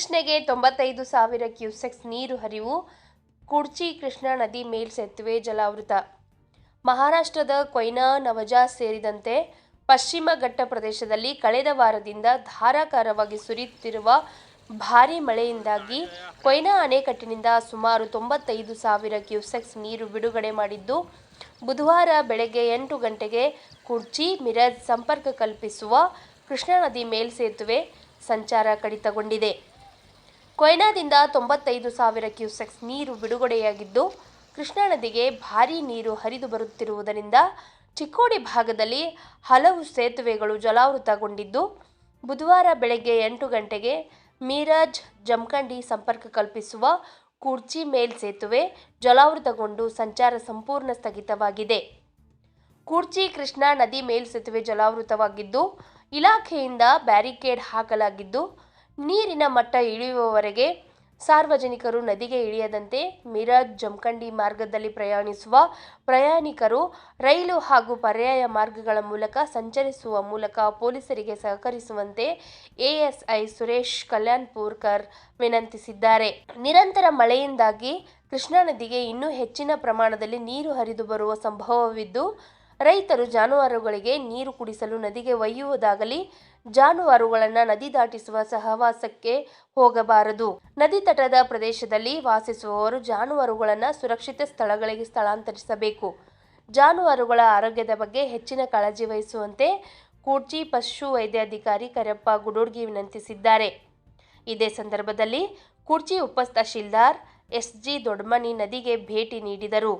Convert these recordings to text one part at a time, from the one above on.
ಕೃಷ್ಣೆಗೆ ತೊಂಬತ್ತೈದು ಸಾವಿರ ಕ್ಯೂಸೆಕ್ಸ್ ನೀರು ಹರಿವು, ಕುಡ್ಚಿ ಕೃಷ್ಣಾ ನದಿ ಮೇಲ್ಸೇತುವೆ ಜಲಾವೃತ. ಮಹಾರಾಷ್ಟ್ರದ ಕೊಯ್ನಾ, ನವಜಾ ಸೇರಿದಂತೆ ಪಶ್ಚಿಮ ಘಟ್ಟ ಪ್ರದೇಶದಲ್ಲಿ ಕಳೆದ ವಾರದಿಂದ ಧಾರಾಕಾರವಾಗಿ ಸುರಿಯುತ್ತಿರುವ ಭಾರೀ ಮಳೆಯಿಂದಾಗಿ ಕೊಯ್ನಾ ಅಣೆಕಟ್ಟಿನಿಂದ ಸುಮಾರು ತೊಂಬತ್ತೈದು ಸಾವಿರ ಕ್ಯೂಸೆಕ್ಸ್ ನೀರು ಬಿಡುಗಡೆ ಮಾಡಿದ್ದು, ಬುಧವಾರ ಬೆಳಗ್ಗೆ ಎಂಟು ಗಂಟೆಗೆ ಕುರ್ಚಿ ಮಿರಜ್ ಸಂಪರ್ಕ ಕಲ್ಪಿಸುವ ಕೃಷ್ಣಾ ನದಿ ಮೇಲ್ಸೇತುವೆ ಸಂಚಾರ ಕಡಿತಗೊಂಡಿದೆ. ಕೊಯ್ನಾದಿಂದ ತೊಂಬತ್ತೈದು ಸಾವಿರ ಕ್ಯೂಸೆಕ್ಸ್ ನೀರು ಬಿಡುಗಡೆಯಾಗಿದ್ದು, ಕೃಷ್ಣಾ ನದಿಗೆ ಭಾರೀ ನೀರು ಹರಿದು ಬರುತ್ತಿರುವುದರಿಂದ ಚಿಕ್ಕೋಡಿ ಭಾಗದಲ್ಲಿ ಹಲವು ಸೇತುವೆಗಳು ಜಲಾವೃತಗೊಂಡಿದ್ದು, ಬುಧವಾರ ಬೆಳಗ್ಗೆ ಎಂಟು ಗಂಟೆಗೆ ಮೀರಜ್ ಜಮಖಂಡಿ ಸಂಪರ್ಕ ಕಲ್ಪಿಸುವ ಕುರ್ಚಿ ಮೇಲ್ ಸೇತುವೆ ಜಲಾವೃತಗೊಂಡು ಸಂಚಾರ ಸಂಪೂರ್ಣ ಸ್ಥಗಿತವಾಗಿದೆ. ಕುರ್ಚಿ ಕೃಷ್ಣಾ ನದಿ ಮೇಲ್ಸೇತುವೆ ಜಲಾವೃತವಾಗಿದ್ದು, ಇಲಾಖೆಯಿಂದ ಬ್ಯಾರಿಕೇಡ್ ಹಾಕಲಾಗಿದ್ದು ನೀರಿನ ಮಟ್ಟ ಇಳಿಯುವವರೆಗೆ ಸಾರ್ವಜನಿಕರು ನದಿಗೆ ಇಳಿಯದಂತೆ ಮಿರಾಜ್ ಜಮಖಂಡಿ ಮಾರ್ಗದಲ್ಲಿ ಪ್ರಯಾಣಿಸುವ ಪ್ರಯಾಣಿಕರು ರೈಲು ಹಾಗೂ ಪರ್ಯಾಯ ಮಾರ್ಗಗಳ ಮೂಲಕ ಸಂಚರಿಸುವ ಮೂಲಕ ಪೊಲೀಸರಿಗೆ ಸಹಕರಿಸುವಂತೆ ಎಎಸ್ಐ ಸುರೇಶ್ ಕಲ್ಯಾಣ್ಪೂರ್ಕರ್ ವಿನಂತಿಸಿದ್ದಾರೆ. ನಿರಂತರ ಮಳೆಯಿಂದಾಗಿ ಕೃಷ್ಣಾ ನದಿಗೆ ಇನ್ನೂ ಹೆಚ್ಚಿನ ಪ್ರಮಾಣದಲ್ಲಿ ನೀರು ಹರಿದು ಬರುವ ಸಂಭವವಿದ್ದು ರೈತರು ಜಾನುವಾರುಗಳಿಗೆ ನೀರು ಕುಡಿಸಲು ನದಿಗೆ ಒಯ್ಯುವುದಾಗಲಿ ಜಾನುವಾರುಗಳನ್ನು ನದಿ ದಾಟಿಸುವ ಸಹವಾಸಕ್ಕೆ ಹೋಗಬಾರದು. ನದಿ ತಟದ ಪ್ರದೇಶದಲ್ಲಿ ವಾಸಿಸುವವರು ಜಾನುವಾರುಗಳನ್ನು ಸುರಕ್ಷಿತ ಸ್ಥಳಗಳಿಗೆ ಸ್ಥಳಾಂತರಿಸಬೇಕು. ಜಾನುವಾರುಗಳ ಆರೋಗ್ಯದ ಬಗ್ಗೆ ಹೆಚ್ಚಿನ ಕಾಳಜಿ ವಹಿಸುವಂತೆ ಕೂಡ್ಚಿ ಪಶು ವೈದ್ಯಾಧಿಕಾರಿ ಕರಪ್ಪ ಗುಡೋಡ್ಗಿ ವಿನಂತಿಸಿದ್ದಾರೆ. ಇದೇ ಸಂದರ್ಭದಲ್ಲಿ ಕುರ್ಚಿ ಎಸ್ ಜಿ ದೊಡ್ಮನಿ ನದಿಗೆ ಭೇಟಿ ನೀಡಿದರು.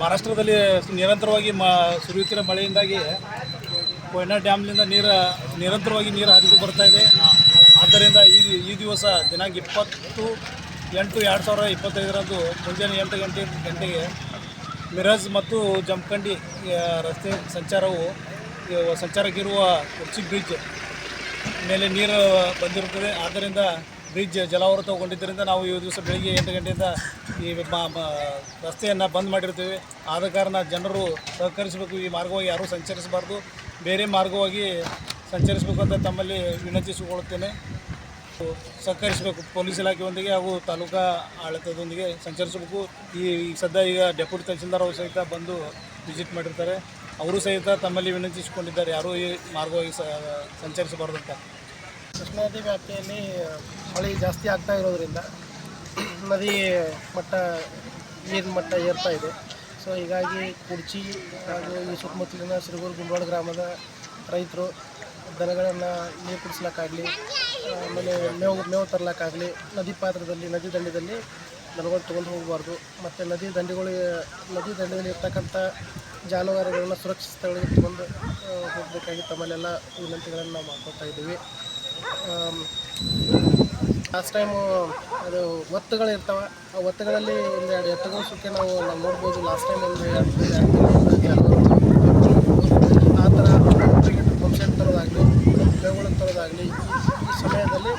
ಮಹಾರಾಷ್ಟ್ರದಲ್ಲಿ ನಿರಂತರವಾಗಿ ಮ ಸುರಿಯುತ್ತಿರುವ ಮಳೆಯಿಂದಾಗಿ ಕೊಯ್ನಾ ಡ್ಯಾಮ್ನಿಂದ ನೀರು, ನಿರಂತರವಾಗಿ ನೀರು ಹರಿದು ಬರ್ತಾ ಇದೆ. ಆದ್ದರಿಂದ ಈ ಈ ದಿವಸ ದಿನಾಂಕ ಇಪ್ಪತ್ತು ಎಂಟು ಎರಡು ಸಾವಿರ ಇಪ್ಪತ್ತೈದರಂದು ಮುಂಜಾನೆ ಎಂಟು ಗಂಟೆ, ಗಂಟೆಗೆ ಮಿರಾಜ್ ಮತ್ತು ಜಮಖಂಡಿ ರಸ್ತೆ ಸಂಚಾರವು ಸಂಚಾರಕ್ಕಿರುವ ಕುರ್ಚಿ ಬ್ರಿಡ್ಜ್ ಮೇಲೆ ನೀರು ಬಂದಿರುತ್ತದೆ. ಆದ್ದರಿಂದ ಬ್ರಿಡ್ಜ್ ಜಲಾವೃತಗೊಂಡಿದ್ದರಿಂದ ನಾವು ಈ ದಿವಸ ಬೆಳಿಗ್ಗೆ ಎಂಟು ಗಂಟೆಯಿಂದ ಈ ರಸ್ತೆಯನ್ನು ಬಂದ್ ಮಾಡಿರ್ತೀವಿ. ಆದ ಕಾರಣ ಜನರು ಸಹಕರಿಸಬೇಕು. ಈ ಮಾರ್ಗವಾಗಿ ಯಾರೂ ಸಂಚರಿಸಬಾರ್ದು. ಬೇರೆ ಮಾರ್ಗವಾಗಿ ಸಂಚರಿಸಬೇಕು ಅಂತ ತಮ್ಮಲ್ಲಿ ವಿನಂತಿಸಿಕೊಳ್ಳುತ್ತೇನೆ. ಸಹಕರಿಸಬೇಕು. ಪೊಲೀಸ್ ಇಲಾಖೆಯೊಂದಿಗೆ ಹಾಗೂ ತಾಲೂಕಾ ಆಡಳಿತದೊಂದಿಗೆ ಸಂಚರಿಸಬೇಕು. ಈ ಸದ್ಯ ಈಗ ಡೆಪ್ಯೂಟಿ ತಹಸೀಲ್ದಾರ್ ಅವರು ಸಹಿತ ಬಂದು ವಿಸಿಟ್ ಮಾಡಿರ್ತಾರೆ. ಅವರು ಸಹಿತ ತಮ್ಮಲ್ಲಿ ವಿನಂತಿಸಿಕೊಂಡಿದ್ದಾರೆ. ಯಾರೂ ಈ ಮಾರ್ಗವಾಗಿ ಸಂಚರಿಸಬಾರ್ದು ಅಂತ. ಕೃಷ್ಣಾ ನದಿ ವ್ಯಾಪ್ತಿಯಲ್ಲಿ ಮಳೆ ಜಾಸ್ತಿ ಆಗ್ತಾ ಇರೋದ್ರಿಂದ ನದಿ ಮಟ್ಟ, ನೀರಿನ ಮಟ್ಟ ಏರ್ತಾ ಇದೆ. ಸೊ ಹೀಗಾಗಿ ಕುರ್ಚಿ ಹಾಗೂ ಈ ಸುತ್ತಮುತ್ತಲಿನ ಸಿರುಗೂರು ಗುಂಡೋಳ ಗ್ರಾಮದ ರೈತರು ದನಗಳನ್ನು ನೀರು ಕುಡಿಸ್ಲಿಕ್ಕಾಗಲಿ ಆಮೇಲೆ ಮೇವು ಮೇವು ತರ್ಲಿಕ್ಕಾಗಲಿ, ನದಿ ಪಾತ್ರದಲ್ಲಿ, ನದಿ ದಂಡೆದಲ್ಲಿ ದನಗಳು ತೊಗೊಂಡು ಹೋಗಬಾರ್ದು. ಮತ್ತು ನದಿ ದಂಡೆಗಳು, ನದಿ ದಂಡೆಯಲ್ಲಿ ಇರ್ತಕ್ಕಂಥ ಜಾನುವಾರುಗಳನ್ನ ಸುರಕ್ಷಿತ ಸ್ಥಳಗಳಿಗೆ ತೊಗೊಂಡು ಹೋಗಬೇಕಾಗಿ ತಮ್ಮಲ್ಲೆಲ್ಲ ವಿನಂತಿಗಳನ್ನು ನಾವು ಮಾಡ್ಕೊತಾ ಇದ್ದೀವಿ. ಲಾಸ್ಟ್ ಟೈಮು ಅದು ಒತ್ತುಗಳು ಇರ್ತಾವೆ. ಆ ಒತ್ತುಗಳಲ್ಲಿ ಒಂದು ಎರಡು ಎತ್ತುಗಳ ಸುಖ ನಾವು ನಾವು ನೋಡ್ಬೋದು. ಲಾಸ್ಟ್ ಟೈಮ್ ಒಂದು ಎರಡು ಆ ಥರ ಪಂಪ್ಸೆಟ್ ತರೋದಾಗಲಿ ಮೇವುಗಳು ತರೋದಾಗಲಿ, ಈ ಸಮಯದಲ್ಲಿ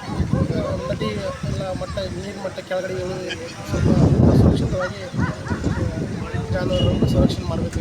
ನದಿ ಎಲ್ಲ ಮಟ್ಟ, ನೀರು ಮಟ್ಟ ಕೆಳಗಡೆ ಇಳಿದು ಸ್ವಲ್ಪ ಸುರಕ್ಷಿತವಾಗಿ ಜಾನುವಾರು ಸಂರಕ್ಷಣೆ ಮಾಡಬೇಕು